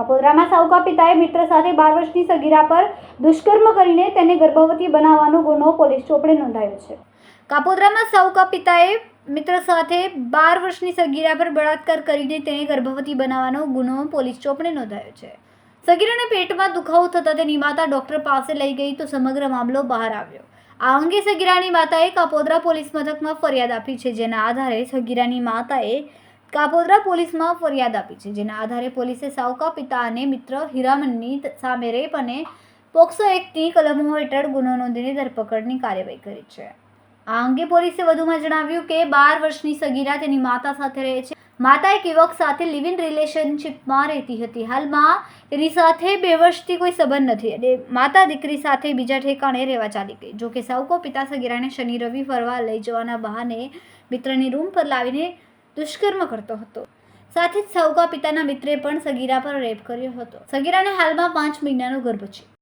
કાપોદ્રામાં સાવકા પિતાએ મિત્ર સાથે બાર વર્ષની સગીરા પર દુષ્કર્મ કરીને તેને ગર્ભવતી બનાવવાનો ગુનો પોલીસ ચોપડે નોંધાયો છે. કાપોદ્રામાં સાવકા પિતાએ મિત્ર સાથે બાર વર્ષની સગીરા પર બળાત્કાર કરીને તેને ગર્ભવતી બનાવવાનો ગુનો પોલીસ ચોપડે નોંધાયો છે. સગીરાને પેટમાં દુખાવો થતાં તેની માતા ડૉક્ટર પાસે લઈ ગઈ તો સમગ્ર મામલો બહાર આવ્યો. આ અંગે સગીરાની માતાએ કાપોદરા પોલીસ મથકમાં ફરિયાદ આપી છે, જેના આધારે સગીરાની માતાએ કાપોદ્રા પોલીસમાં ફરિયાદ આપી છે, જેના આધારે પોલીસે સાવકા પિતા અને મિત્ર હીરામનની સામે રેપ અને પોક્સો એક્ટની કલમો હેઠળ ગુનો નોંધીને ધરપકડની કાર્યવાહી કરી છે. આ અંગે પોલીસે વધુમાં જણાવ્યું કે બાર વર્ષની સગીરા તેની માતા સાથે રહે છે. માતા એક યુવક સાથે લિવ ઇન રિલેશનશિપમાં રહેતી હતી. હાલમાં તેની સાથે બે વર્ષથી કોઈ સંબંધ નથી અને માતા દીકરી સાથે બીજા ઠેકાણે રહેવા ચાલી ગઈ. જોકે સાવકો પિતા સગીરાને શનિ રવિ ફરવા લઈ જવાના બહાને મિત્રની રૂમ પર લાવીને દુષ્કર્મ કરતો હતો. સાથે જ સૌગા પિતાના મિત્રે પણ સગીરા પર રેપ કર્યો હતો. સગીરાને હાલમાં પાંચ મહિનાનો ગર્ભ છે.